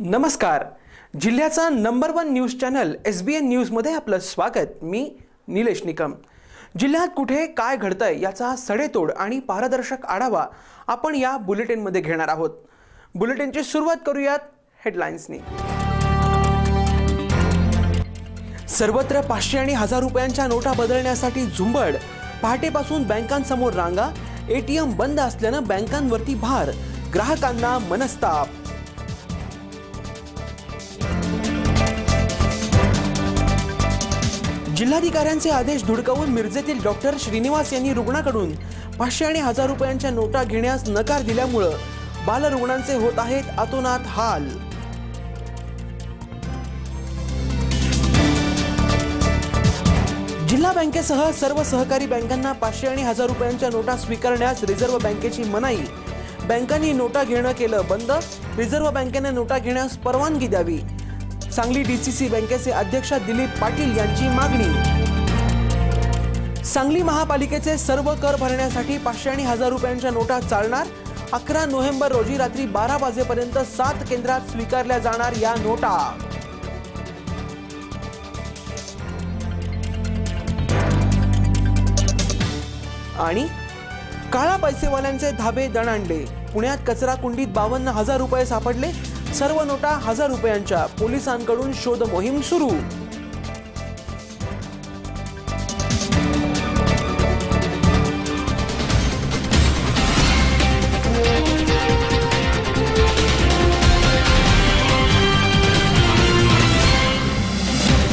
नमस्कार. जिल्ह्याचा number one news channel S B N न्यूजमध्ये आपलं स्वागत. मी निलेश निकम. जिल्ह्यात कुठे काय घडतंय याचा सडेतोड आणि पारदर्शक आढावा आपण या बुलेटिनमध्ये घेणार आहोत. बुलेटिनची सुरुवात करूयात हेडलाईन्सनी सर्वत्र पाचशे आणि हजार रुपयांच्या नोटा बदलण्यासाठी झुंबड. पहाटेपासून बँकांसमोर रांगा. एटीएम बंद असल्यानं बँकांवरती भार. ग्राहकांना मनस्ताप. जिल्हाधिकाऱ्यांचे आदेश धुडकावून मिरजेतील डॉक्टर श्रीनिवास यांनी रुग्णाकडून पाचशे आणि हजार रुपयांच्या नोटा घेण्यास नकार दिल्यामुळं बालरुग्णांचे होत आहेत अतोनात हाल. जिल्हा बँकेसह सर्व सहकारी बँकांना पाचशे आणि हजार रुपयांच्या नोटा स्वीकारण्यास रिझर्व्ह बँकेची मनाई. बँकांनी नोटा घेणं केलं बंद रिझर्व्ह बँकेने नोटा घेण्यास परवानगी द्यावी. सांगली डीसीसी बँकेचे अध्यक्ष दिलीप पाटील यांची मागणी. सांगली महापालिकेचे सर्व कर भरण्यासाठी पाचशे आणि हजार रुपयांच्या नोटा चालणार. अकरा नोव्हेंबर रोजी रात्री बारा वाजेपर्यंत सात केंद्रात स्वीकारल्या जाणार या नोटा. आणि काळा पैसेवाल्यांचे धाबे दणाणले. पुण्यात कचरा कुंडीत बावन्न हजार रुपये सापडले. सर्व नोटा हजार रुपयांच्या पोलिसांकडून शोध मोहीम सुरू.